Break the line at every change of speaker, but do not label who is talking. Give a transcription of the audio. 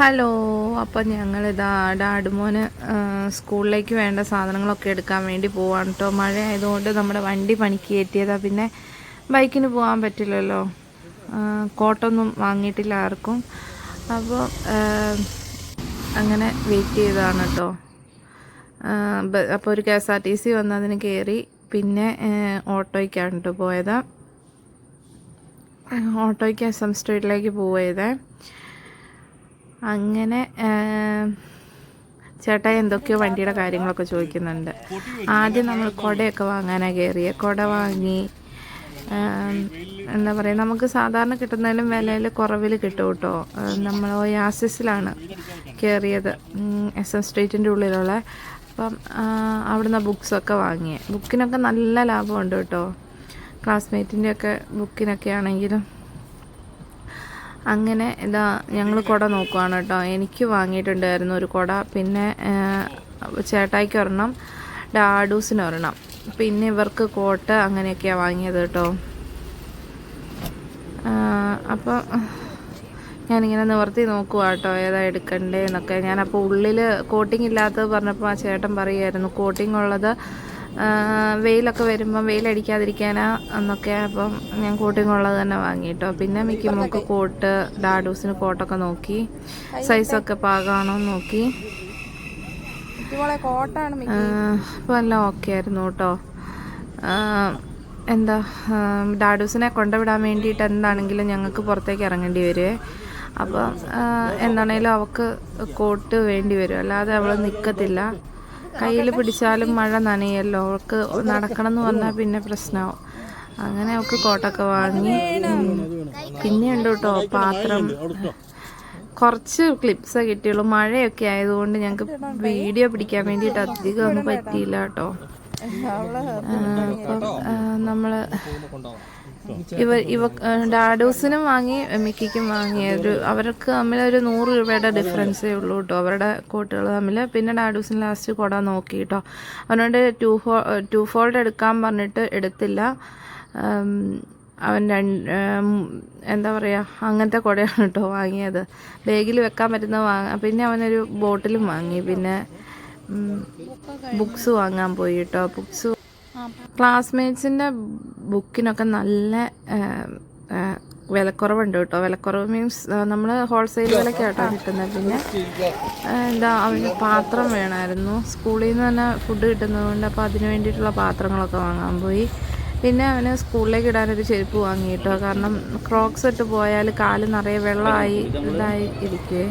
Hello അപ്പം ഞങ്ങളിതാ ഡാഡുമോന് ആ, സ്കൂളിലേക്ക് വേണ്ട സാധനങ്ങളൊക്കെ എടുക്കാൻ വേണ്ടി പോവാണ് കേട്ടോ മഴ ആയതുകൊണ്ട് നമ്മുടെ വണ്ടി പണിക്ക് കയറ്റിയതാണ് പിന്നെ ബൈക്കിന് പോകാൻ പറ്റില്ലല്ലോ. കോട്ടൊന്നും വാങ്ങിയിട്ടില്ല ആർക്കും. അപ്പോൾ അങ്ങനെ വെയിറ്റ് ചെയ്തതാണ് കേട്ടോ അപ്പോൾ ഒരു K S R T C വന്ന് അതിന് കയറി. പിന്നെ ഓട്ടോയ്ക്കാണ് കേട്ടോ പോയത്. ഓട്ടോയ്ക്ക് എസ് എം സ്ട്രീറ്റിലേക്ക് പോയത്. അങ്ങനെ ചേട്ടായി എന്തൊക്കെയോ വണ്ടിയുടെ കാര്യങ്ങളൊക്കെ ചോദിക്കുന്നുണ്ട്. ആദ്യം നമ്മൾ കുടയൊക്കെ വാങ്ങാനാണ് കയറിയത് കുട വാങ്ങി എന്താ പറയുക നമുക്ക് സാധാരണ കിട്ടുന്നതിലും വിലയിൽ കുറവിൽ കിട്ടും കേട്ടോ. നമ്മൾ യാസിസിലാണ് കയറിയത് എസ് എം സ്ട്രീറ്റിന്റെ ഉള്ളിലുള്ള. അപ്പം അവിടുന്ന് ബുക്സൊക്കെ വാങ്ങിയേ. ബുക്കിനൊക്കെ നല്ല ലാഭമുണ്ട് കേട്ടോ. ക്ലാസ്മേറ്റിന്റെയൊക്കെ ബുക്കിനൊക്കെ ആണെങ്കിലും. അങ്ങനെ ഇതാ ഞങ്ങൾ കുട നോക്കുവാണ് കേട്ടോ. എനിക്ക് വാങ്ങിയിട്ടുണ്ടായിരുന്നു ഒരു കുട. പിന്നെ ചേട്ടായിക്ക് ഒരെണ്ണം ഡാഡൂസിന് ഒരെണ്ണം. പിന്നെ ഇവർക്ക് കോട്ട് അങ്ങനെയൊക്കെയാണ് വാങ്ങിയത് കേട്ടോ. അപ്പോൾ ഞാനിങ്ങനെ നിവർത്തി നോക്കുക കേട്ടോ ഏതാ എടുക്കണ്ടേ എന്നൊക്കെ ഞാനപ്പോൾ ഉള്ളിൽ കോട്ടിംഗ് ഇല്ലാത്തത് പറഞ്ഞപ്പോൾ ആ ചേട്ടൻ പറയുമായിരുന്നു കോട്ടിംഗ് ഉള്ളത് വെയിലൊക്കെ വരുമ്പോൾ വെയിലടിക്കാതിരിക്കാനാ എന്നൊക്കെ അപ്പം ഞാൻ കോട്ടിങ്ങുള്ളത് തന്നെ വാങ്ങിയിട്ടോ. പിന്നെ മിക്കുമോക്ക് കോട്ട് ഡാഡൂസിന് കോട്ടൊക്കെ നോക്കി സൈസൊക്കെ പാകമാണോ നോക്കി. അപ്പോൾ എല്ലാം ഓക്കെ ആയിരുന്നു കേട്ടോ. എന്താ ഡാഡൂസിനെ കൊണ്ടുവിടാൻ വേണ്ടിയിട്ട് എന്താണെങ്കിലും ഞങ്ങൾക്ക് പുറത്തേക്ക് ഇറങ്ങേണ്ടി വരുവേ അപ്പം എന്താണേലും അവൾക്ക് കോട്ട് വേണ്ടി വരും. അല്ലാതെ അവൾ നിൽക്കത്തില്ല കയ്യിൽ പിടിച്ചാലും മഴ നനയല്ലോ. അവൾക്ക് നടക്കണം എന്ന് പറഞ്ഞാൽ പിന്നെ പ്രശ്നമാവും. അങ്ങനെ അവൾക്ക് കോട്ടൊക്കെ വാങ്ങി. ഉം. പിന്നെ ഉണ്ട് കേട്ടോ പാത്രം. കുറച്ച് ക്ലിപ്സേ കിട്ടിയുള്ളൂ. മഴയൊക്കെ ആയതുകൊണ്ട് ഞങ്ങൾക്ക് വീഡിയോ പിടിക്കാൻ വേണ്ടിയിട്ട് അധികം ഒന്നും പറ്റിയില്ല കേട്ടോ. അപ്പം നമ്മൾ ഇവ ഇവ ഡാഡൂസിനും വാങ്ങി മിക്കിക്കും വാങ്ങി. ഒരു അവർക്ക് തമ്മിൽ ഒരു നൂറ് രൂപയുടെ ഡിഫറൻസേ ഉള്ളൂ കേട്ടോ അവരുടെ കോട്ടുകൾ തമ്മിൽ. പിന്നെ ഡാഡൂസിന് ലാസ്റ്റ് കൊടാൻ നോക്കി കേട്ടോ അവനോട് ടു ഫോ ടു ഫോൾഡ് എടുക്കാൻ പറഞ്ഞിട്ട് എടുത്തില്ല. അവൻ രണ്ട് എന്താ പറയുക അങ്ങനത്തെ കുടയാണ് കേട്ടോ വാങ്ങിയത്. ബാഗിൽ വെക്കാൻ പറ്റുന്ന വാങ്ങ പിന്നെ അവനൊരു ബോട്ടിലും വാങ്ങി. പിന്നെ ബുക്സ് വാങ്ങാൻ പോയി കേട്ടോ ബുക്സ് ക്ലാസ്മേറ്റ്സിന്റെ ബുക്കിനൊക്കെ നല്ല വിലക്കുറവുണ്ട് കേട്ടോ. വിലക്കുറവ് മീൻസ് നമ്മൾ ഹോൾസെയിൽ വിലക്ക് കേട്ടോ കിട്ടുന്നത്. പിന്നെ എന്താ അവന് പാത്രം വേണമായിരുന്നു. സ്കൂളിൽ നിന്ന് തന്നെ ഫുഡ് കിട്ടുന്നതുകൊണ്ട് അപ്പോൾ അതിന് വേണ്ടിയിട്ടുള്ള പാത്രങ്ങളൊക്കെ വാങ്ങാൻ പോയി. പിന്നെ അവന് സ്കൂളിലേക്ക് ഇടാനൊരു ചെരുപ്പ് വാങ്ങി കേട്ടോ. കാരണം ക്രോക്സ് ഇട്ട് പോയാൽ കാൽ നിറയെ വെള്ളമായി ഇതായി ഇരിക്കുവേ